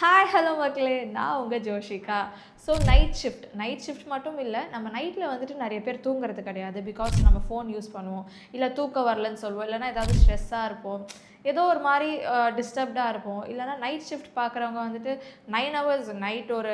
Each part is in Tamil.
ஹாய் ஹலோ மக்களே. நான் உங்கள் Joshika. So night shift night shift மட்டும் இல்லை நம்ம நைட்டில் வந்துட்டு நிறைய பேர் தூங்குறது கிடையாது. பிகாஸ் நம்ம ஃபோன் யூஸ் பண்ணுவோம். இல்லை தூக்கம் வரலன்னு சொல்லுவோம் இல்லைனா ஏதாவது ஸ்ட்ரெஸ்ஸாக இருப்போம். ஏதோ ஒரு மாதிரி டிஸ்டர்ப்டாக இருப்போம். இல்லைனா நைட் ஷிஃப்ட் பார்க்குறவங்க வந்துட்டு நைன் ஹவர்ஸ் நைட் ஒரு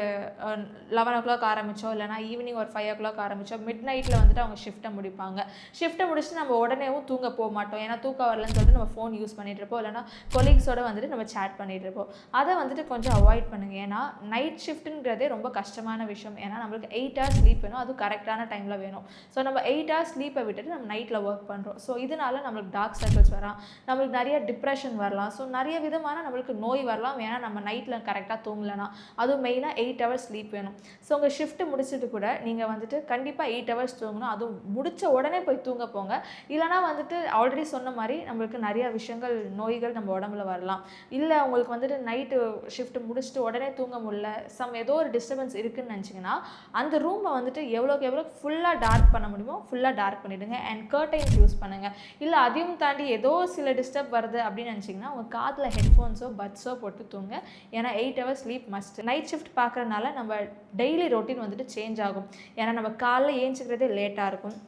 லெவன் ஓ கிளாக் ஆரம்பித்தோம் இல்லைனா ஈவினிங் ஒரு ஃபைவ் ஓ கிளாக் ஆரம்பித்தோம் மிட் நைட்டில் வந்துட்டு அவங்க ஷிஃப்ட்டை முடிப்பாங்க. ஷிஃப்ட்டை முடிச்சுட்டு நம்ம உடனேவும் தூங்க போக மாட்டோம். ஏன்னா தூக்கம் வரலன்னு சொல்லிட்டு நம்ம ஃபோன் யூஸ் பண்ணிகிட்டு இருப்போம். இல்லைனா கொலீக்ஸோடு வந்துட்டு நம்ம சேட் பண்ணிகிட்டு இருப்போம். அதை வந்துட்டு கொஞ்சம் அவாய்ட் பண்ணுங்க. ஏன்னா நைட் ஷிஃப்ட்டுங்கிறதே ரொம்ப கஷ்டம் கஷ்டமான விஷயம். ஏன்னா நம்மளுக்கு எயிட் ஹவர்ஸ் ஸ்லீப் வேணும். அதுவும் கரெக்டான டைமில் வேணும். ஸோ நம்ம எயிட் ஹவர்ஸ் ஸ்லீப்பை விட்டுட்டு நம்ம நைட்டில் ஒர்க் பண்ணுறோம் ஸோ இதனால நம்மளுக்கு டார்க் சர்க்கிள்ஸ் வரலாம். நம்மளுக்கு நிறைய டிப்ரெஷன் வரலாம். ஸோ நிறைய விதமான நம்மளுக்கு நோய் வரலாம். ஏன்னா நம்ம நைட்டில் கரெக்டாக தூங்கலைன்னா அதுவும் மெயினாக எயிட் ஹவர்ஸ் ஸ்லீப் வேணும். ஸோ உங்கள் ஷிஃப்ட்டு முடிச்சுட்டு கூட நீங்கள் வந்துட்டு கண்டிப்பாக எயிட் ஹவர்ஸ் தூங்கணும். அதுவும் முடித்த உடனே போய் தூங்க போங்க. இல்லைனா வந்துட்டு ஆல்ரெடி சொன்ன மாதிரி நம்மளுக்கு நிறைய விஷயங்கள் நோய்கள் நம்ம உடம்புல வரலாம். இல்லை உங்களுக்கு வந்துட்டு நைட்டு ஷிஃப்ட் முடிச்சுட்டு உடனே தூங்க முடியல. சம் ஏதோ ஒரு டிஸ்டர்பன்ஸ் இருக்குன்னு நினச்சிங்கன்னா அந்த ரூமை வந்துட்டு எவ்வளோக்கு எவ்வளோ ஃபுல்லாக டார்க் பண்ண முடியுமோ ஃபுல்லாக டார்க் பண்ணிவிடுங்க அண்ட் கர்டைன்ஸ் யூஸ் பண்ணுங்கள் இல்லை அதையும் தாண்டி ஏதோ சில டிஸ்டர்ப் வருது அப்படின்னு நினச்சிங்கன்னா உங்கள் காதில் ஹெட்ஃபோன்ஸோ பட்ஸோ போட்டு தூங்க. ஏன்னா eight hours sleep must night shift பார்க்குறனால நம்ம டெய்லி ரொட்டீன் வந்துட்டு சேஞ்ச் ஆகும். ஏன்னா நம்ம காலைல ஏஞ்சிக்கிறதே லேட்டாக இருக்கும்.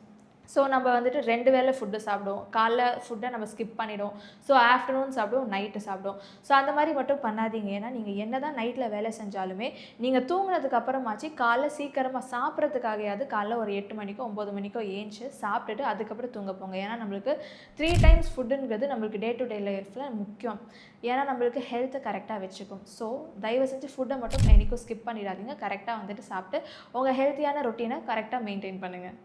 ஸோ நம்ம வந்துட்டு ரெண்டு வேளை ஃபுட்டு சாப்பிடுவோம். காலைல ஃபுட்டை நம்ம ஸ்கிப் பண்ணிவிடுவோம் ஸோ ஆஃப்டர்நூன் சாப்பிடுவோம் நைட்டு சாப்பிடுவோம். ஸோ அந்த மாதிரி மட்டும் பண்ணாதீங்க. ஏன்னா நீங்கள் என்ன தான் நைட்டில் வேலை செஞ்சாலுமே நீங்கள் தூங்கினதுக்கு அப்புறமாச்சு காலைல சீக்கிரமாக சாப்பிட்றதுக்காகையாவது காலைல ஒரு எட்டு மணிக்கோ ஒம்பது மணிக்கோ ஏஞ்சி சாப்பிட்டுட்டு அதுக்கப்புறம் தூங்க போங்க. ஏன்னா நம்மளுக்கு த்ரீ டைம்ஸ் ஃபுட்டுங்கிறது நம்மளுக்கு டே டு டே லைஃப்பில் முக்கியம். ஏன்னா நம்மளுக்கு ஹெல்த்தை கரெக்டாக வச்சுக்கும். ஸோ தயவு செஞ்சு ஃபுட்டை மட்டும் என்றைக்கும் ஸ்கிப் பண்ணிடாதீங்க. கரெக்டாக வந்துட்டு சாப்பிட்டு உங்கள் ஹெல்த்தியான ரொட்டீனை கரெக்டாக மெயின்டைன் பண்ணுங்கள்